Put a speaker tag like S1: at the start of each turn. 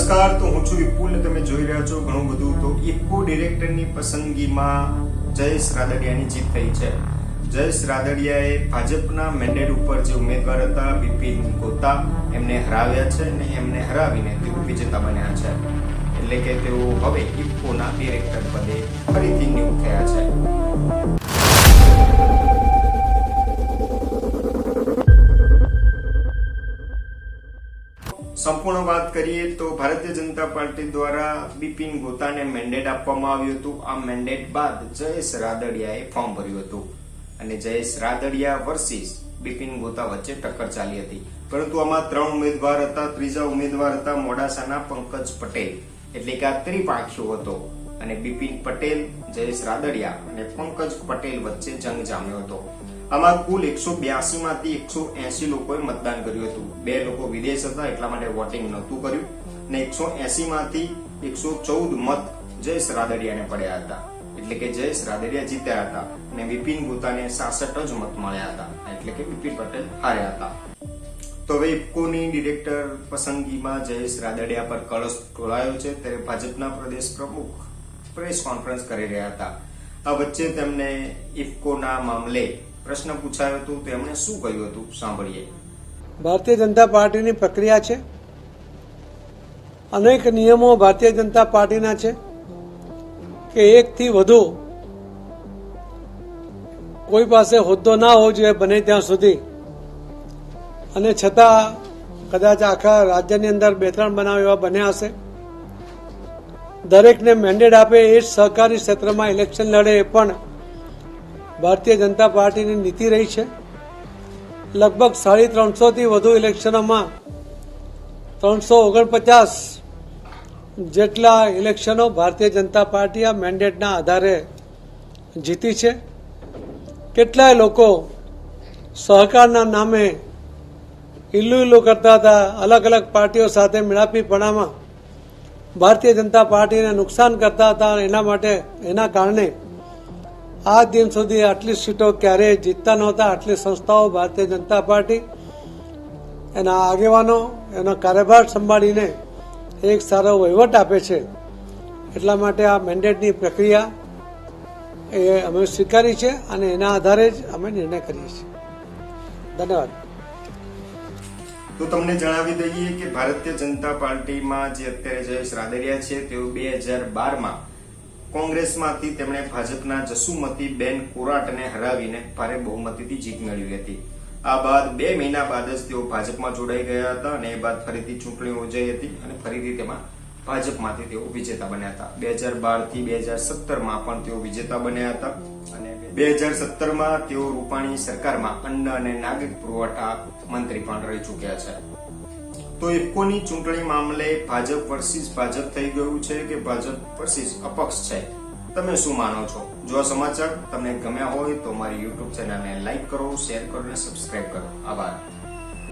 S1: નમસ્કાર તો હું છું વિપુલ તમે જોઈ રહ્યા છો, ઘણું બધું. તો ઇફકો ડિરેક્ટરની પસંદગીમાં જયેશ રાદડિયાની જીત થઈ છે. જયેશ રાદડિયાએ ભાજપના મેન્ડેટ ઉપર જે ઉમેદવાર હતા બિપિન ગોતા એમને હરાવ્યા છે અને એમને હરાવીને તેઓ વિજેતા બન્યા છે. એટલે કે તેઓ હવે ઇફકોના ડિરેક્ટર પદે સંપૂર્ણ વાત કરીએ તો ભારતીય જનતા પાર્ટી દ્વારા બિપિન ગોતાને મેન્ડેટ આપવામાં આવ્યું હતું. આ મેન્ડેટ બાદ જયેશ રાદડિયાએ ફોર્મ ભર્યું હતું. અને જયેશ રાદડિયા વર્સિસ બિપિન ગોતા વચ્ચે ટક્કર ચાલી હતી. પરંતુ આમાં ત્રણ ઉમેદવાર હતા, ત્રીજા ઉમેદવાર હતા મોડાસાના પંકજ પટેલ. એટલે કે આ ત્રિપાંખ્યો હતો. અને બિપિન પટેલ, જયેશ રાદડિયા અને પંકજ પટેલ વચ્ચે જંગ જામ્યો હતો. આમાં કુલ એકસો બ્યાસી માંથી એકસો એસી લોકોએ મતદાન કર્યું હતું. બે લોકો વિદેશ હતા, એટલા માટે વોટિંગ નહોતું કર્યું. અને એકસો એસી માંથી એકસો ચૌદ મત જયેશ રાદડિયાને પડ્યા હતા. એટલે કે જયેશ રાદડિયા જીત્યા હતા અને બિપિન ગુતાને સાસઠ જ મત મળ્યા હતા. એટલે કે બિપિન પટેલ હાર્યા હતા. તો હવે ઇફકોની ડિરેક્ટર પસંદગીમાં જયેશ રાદડિયા પર કળશ ઢોળાયો છે. ત્યારે ભાજપના પ્રદેશ પ્રમુખ પ્રેસ કોન્ફરન્સ કરી રહ્યા હતા. આ વચ્ચે તેમને ઇફકોના મામલે પ્રશ્ન પૂછાયો હતો. તેમણે શું કહ્યું હતું? સાંભળીએ.
S2: ભારતીય જનતા પાર્ટીની પ્રક્રિયા છે? અનેક નિયમો ભારતીય જનતા પાર્ટીના છે કે એકથી વધુ કોઈ પાસે હોદ્દો ના હોવો જોઈએ, બને ત્યાં સુધી. અને છતાં કદાચ આખા રાજ્યની અંદર બે ત્રણ બનાવ એવા બન્યા હશે. દરેકને મેન્ડેટ આપે એ જ સહકારી ક્ષેત્રમાં ઇલેક્શન લડે એ પણ ભારતીય જનતા પાર્ટીની નીતિ રહી છે. લગભગ સાડી ત્રણસોથી વધુ ઇલેક્શનોમાં ત્રણસો ઓગણપચાસ જેટલા ઇલેક્શનો ભારતીય જનતા પાર્ટી આ મેન્ડેટના આધારે જીતી છે. કેટલાય લોકો સહકારના નામે ઇલ્લુ ઇલ્લુ કરતા હતા અલગ અલગ પાર્ટીઓ સાથે મેળાપીપણામાં ભારતીય જનતા પાર્ટીને નુકસાન કરતા હતા એના માટે, એના કારણે આ દિન સુધી આટલી સીટો ક્યારેય જીતતા નહોતા. આટલી સંસ્થાઓ ભારતીય જનતા પાર્ટી, એના આગેવાનો, એનો કાર્યભાર સંભાળીને એક સારો વહીવટ આપે છે. એટલા માટે આ મેન્ડેટની પ્રક્રિયા એ અમે સ્વીકારી છે અને એના આધારે જ અમે નિર્ણય કરીએ છીએ. ધન્યવાદ.
S1: તો તમને જણાવી દઈએ કે ભારતીય જનતા પાર્ટીમાં જે અત્યારે જયેશ રાદરિયા છે, તેઓ બે હજાર બારમાં કોંગ્રેસમાંથી તેમણે ભાજપના જસુમતી બેન કોરાટને હરાવીને ભારે બહુમતીથી જીત મેળવી હતી. આ બાદ બે મહિના બાદ જ તેઓ ભાજપમાં જોડાઈ ગયા હતા અને એ બાદ ફરીથી ચૂંટણી યોજાઈ હતી અને ફરીથી તેમાં ભાજપમાંથી તેઓ વિજેતા બન્યા હતા. બે હજાર બારથી બે હજાર સત્તરમાં પણ તેઓ વિજેતા બન્યા હતા. અને બે હજાર સત્તરમાં તેઓ રૂપાણી સરકારમાં અન્ન અને નાગરિક પુરવઠા મંત્રી પણ રહી ચૂક્યા છે. તો ઇફકોની ચૂંટણી મામલે ભાજપ વર્સિસ ભાજપ થઈ ગયું છે કે ભાજપ વર્સિસ અપક્ષ છે? તમે શું માનો છો? જો આ સમાચાર તમને ગમ્યા હોય તો મારી યુટ્યુબ ચેનલને લાઈક કરો, શેર કરો અને સબસ્ક્રાઈબ કરો. આભાર.